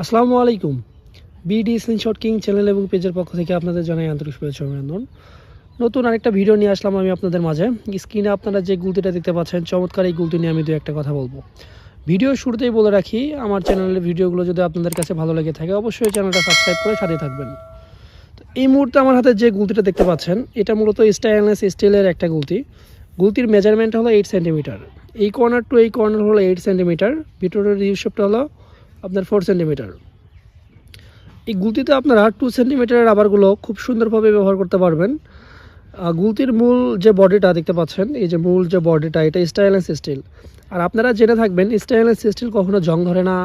আসসালামু আলাইকুম। BD screenshot king channel এবং পেজের পক্ষ থেকে আপনাদের জানাই আন্তরিক শুভেচ্ছা অভিনন্দন। নতুন আরেকটা ভিডিও নিয়ে আসলাম আমি আপনাদের মাঝে। স্ক্রিনে আপনারা যে গুলতিটা দেখতে পাচ্ছেন, চমৎকার এই গুলতি নিয়ে আমি দু একটা কথা বলব। ভিডিও শুরুতেই বলে রাখি, আমার চ্যানেলের ভিডিওগুলো যদি আপনাদের কাছে ভালো লেগে থাকে, অবশ্যই চ্যানেলটা সাবস্ক্রাইব করে সাথে থাকবেন। তো এই মুহূর্তে আমার হাতে যে গুলতিটা দেখতে পাচ্ছেন, এটা মূলত স্টাইনলেস স্টিলের একটা গুলতি। গুলতির মেজারমেন্ট হলো এইট সেন্টিমিটার এই কর্নার টু এই কর্নার হলো এইট সেন্টিমিটার ভিতরের রিউশেপটা হলো আপনার ফোর সেন্টিমিটার এই গুলতিতে আপনারা টু সেন্টিমিটারের রাবারগুলো খুব সুন্দরভাবে ব্যবহার করতে পারবেন। গুলতির মূল যে বডিটা দেখতে পাচ্ছেন, এই যে মূল যে বডিটা, এটা স্টাইলেন্স স্টিল আর আপনারা জেনে থাকবেন স্টাইলেন্স স্টিল কখনো জং ধরে না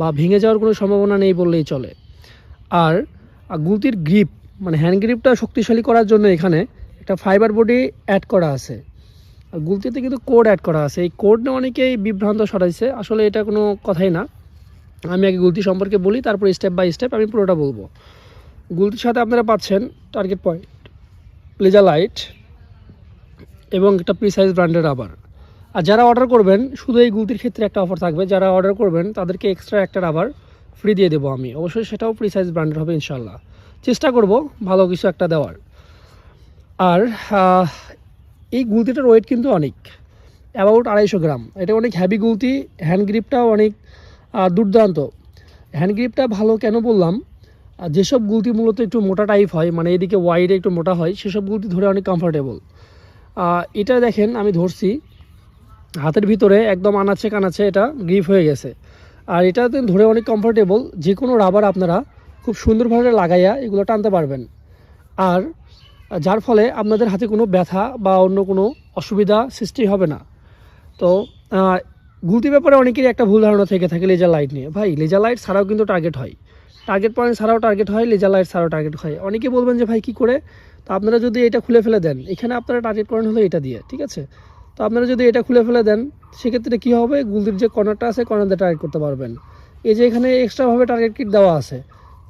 বা ভেঙে যাওয়ার কোনো সম্ভাবনা নেই বললেই চলে। আর গুলতির গ্রিপ মানে হ্যান্ড গ্রিপটা শক্তিশালী করার জন্য এখানে একটা ফাইবার বডি অ্যাড করা আছে। আর গুলতিতে কিন্তু কোড অ্যাড করা আছে। এই কোড অনেকেই বিভ্রান্ত সরাইছে আসলে এটা কোনো কথাই না। আমি আগে গুলতি সম্পর্কে বলি, তারপর স্টেপ বাই স্টেপ আমি পুরোটা বলব। গুলতির সাথে আপনারা পাচ্ছেন টার্গেট পয়েন্ট লেজার লাইট এবং একটা প্রিসাইজ ব্র্যান্ডের রাবার আর যারা অর্ডার করবেন, শুধু এই গুলতির ক্ষেত্রে একটা অফার থাকবে, যারা অর্ডার করবেন, তাদেরকে এক্সট্রা একটা রাবার ফ্রি দিয়ে দেবো আমি। অবশ্যই সেটাও প্রিসাইজ ব্র্যান্ডের হবে ইনশাল্লাহ চেষ্টা করব ভালো কিছু একটা দেওয়ার। আর এই গুলতিটার ওয়েট কিন্তু অনেক। অ্যাবাউট আড়াইশো গ্রাম। এটা অনেক হ্যাভি গুলতি হ্যান্ড গ্রিপটাও অনেক। দুর্দান্ত। হ্যান্ড গ্রিপটা ভালো কেন বললাম? যেসব গুলতি মূলত একটু মোটা টাইপ হয় মানে এদিকে ওয়াইডে একটু মোটা হয়, সেসব গুলতি ধরে অনেক কমফোর্টেবল এটা দেখেন, আমি ধরছি। হাতের ভিতরে একদম আনাচ্ছে কানাচ্ছে এটা গ্রিপ হয়ে গেছে। আর এটাতে ধরে অনেক কমফোর্টেবল যে কোনো রাবার আপনারা খুব সুন্দরভাবে লাগাইয়া এগুলো টানতে পারবেন। আর যার ফলে আপনাদের হাতে কোনো ব্যথা বা অন্য কোনো অসুবিধা সৃষ্টি হবে না। তো গুলতি ব্যাপারে অনেকেরই একটা ভুল ধারণা থেকে থাকে লেজার লাইট নিয়ে। ভাই লেজার লাইট ছাড়াও কিন্তু টার্গেট হয়। টার্গেট পয়েন্ট ছাড়াও টার্গেট হয় লেজার লাইট ছাড়াও টার্গেট হয়। অনেকে বলবেন যে, ভাই, কী করে? তো আপনারা যদি এটা খুলে ফেলে দেন, এখানে আপনারা টার্গেট করেন হলো এটা দিয়ে, ঠিক আছে? তো আপনারা যদি এটা খুলে ফেলে দেন, সেক্ষেত্রে কী হবে? গুলতির যে কর্নারটা আছে, কর্নার দিয়ে টার্গেট করতে পারবেন। এই যে এখানে এক্সট্রাভাবে টার্গেট কিট দেওয়া আছে।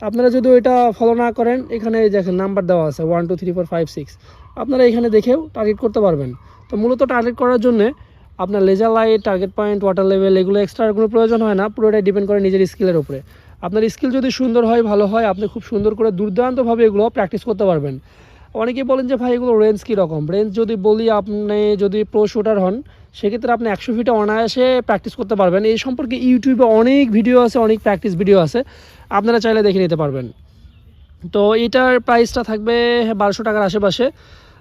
আপনারা যদি ওইটা ফলো না করেন, এখানে দেখেন নাম্বার দেওয়া আছে one two three four five six আপনারা এখানে দেখেও টার্গেট করতে পারবেন। তো মূলত টার্গেট করার জন্যে আপনার laser light target point water level এগুলো এক্সট্রা কোনো প্রয়োজন হয় না, পুরোটাই ডিপেন্ড করে নিজের স্কিলের উপরে। আপনার স্কিল যদি সুন্দর হয়, ভালো হয়, আপনি খুব সুন্দর করে দুর্দান্তভাবে এগুলো প্র্যাকটিস করতে পারবেন। অনেকেই বলেন যে, ভাই, এগুলো রেঞ্জ কীরকম? রেঞ্জ যদি বলি, আপনি যদি প্রো শুটার হন, সেক্ষেত্রে আপনি একশো ফিটে অনায়াসে প্র্যাকটিস করতে পারবেন। এই সম্পর্কে ইউটিউবে অনেক ভিডিও আছে, অনেক প্র্যাকটিস ভিডিও আছে। আপনারা চাইলে দেখে নিতে পারবেন। তো এটার প্রাইসটা থাকবে বারোশো টাকার আশেপাশে।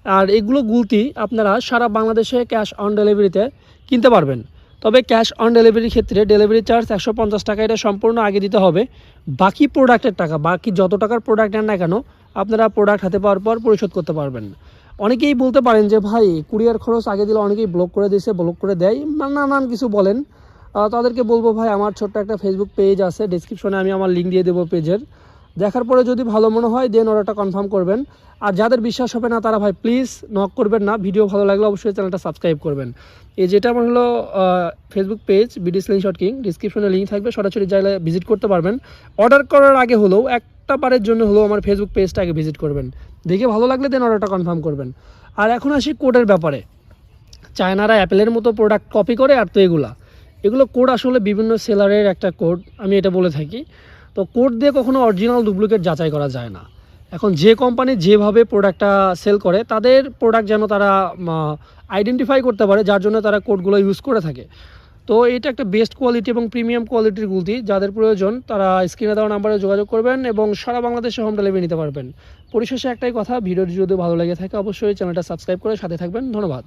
আর এগুলো গুলতি আপনারা সারা বাংলাদেশে ক্যাশ অন ডেলিভারিতে কিনতে পারবেন। তবে ক্যাশ অন ডেলিভারির ক্ষেত্রে ডেলিভারি চার্জ একশো পঞ্চাশ টাকা, এটা সম্পূর্ণ আগে দিতে হবে। বাকি প্রোডাক্টের টাকা, বাকি যত টাকার প্রোডাক্ট নেন না কেন, আপনারা প্রোডাক্ট হাতে পাওয়ার পর পরিশোধ করতে পারবেন। অনেকেই বলতে পারেন যে, ভাই, কুরিয়ার খরচ আগে দিলে অনেকেই ব্লক করে দিয়েছে ব্লক করে দেয়। নানান কিছু বলেন। তাদেরকে বলব, ভাই, আমার ছোট্ট একটা ফেসবুক পেজ আছে ডিসক্রিপশনে আমি আমার লিঙ্ক দিয়ে দেবো পেজের দেখার পরে যদি ভালো মনে হয় দেন অর্ডারটা কনফার্ম করবেন। আর যাদের বিশ্বাস হবে না, তারা ভাই প্লিজ নক করবেন না। ভিডিও ভালো লাগলে অবশ্যই চ্যানেলটা সাবস্ক্রাইব করবেন। এই যেটা আমার হলো Facebook page BD sling shot king ডিসক্রিপশনে লিঙ্ক থাকবে। সরাসরি চাইলে ভিজিট করতে পারবেন। অর্ডার করার আগে হলেও, একটা বারের জন্য হলেও আমার ফেসবুক পেজটা আগে ভিজিট করবেন। দেখে ভালো লাগলে দেন অর্ডারটা কনফার্ম করবেন। আর এখন আসি কোডের ব্যাপারে। চায়নারা অ্যাপেলের মতো প্রোডাক্ট কপি করে আর তো এগুলা। এগুলো কোড আসলে বিভিন্ন সেলারের একটা কোড আমি এটা বলে থাকি। তো কোড দিয়ে কখনো অরিজিনাল ডুপ্লিকেট যাচাই করা যায় না। এখন যে কোম্পানি যেভাবে প্রোডাক্টটা সেল করে, তাদের প্রোডাক্ট যেন তারা আইডেন্টিফাই করতে পারে, যার জন্য তারা কোডগুলো ইউজ করে থাকে। তো এটা একটা বেস্ট কোয়ালিটি এবং প্রিমিয়াম কোয়ালিটির গুলতি, যাদের প্রয়োজন তারা স্ক্রিনে দেওয়া নাম্বারে যোগাযোগ করবেন এবং সারা বাংলাদেশে হোম ডেলিভারি নিতে পারবেন। পরিশেষে একটাই কথা, ভিডিওটি যদি ভালো লেগে থাকে অবশ্যই চ্যানেলটা সাবস্ক্রাইব করে সাথে থাকবেন। ধন্যবাদ।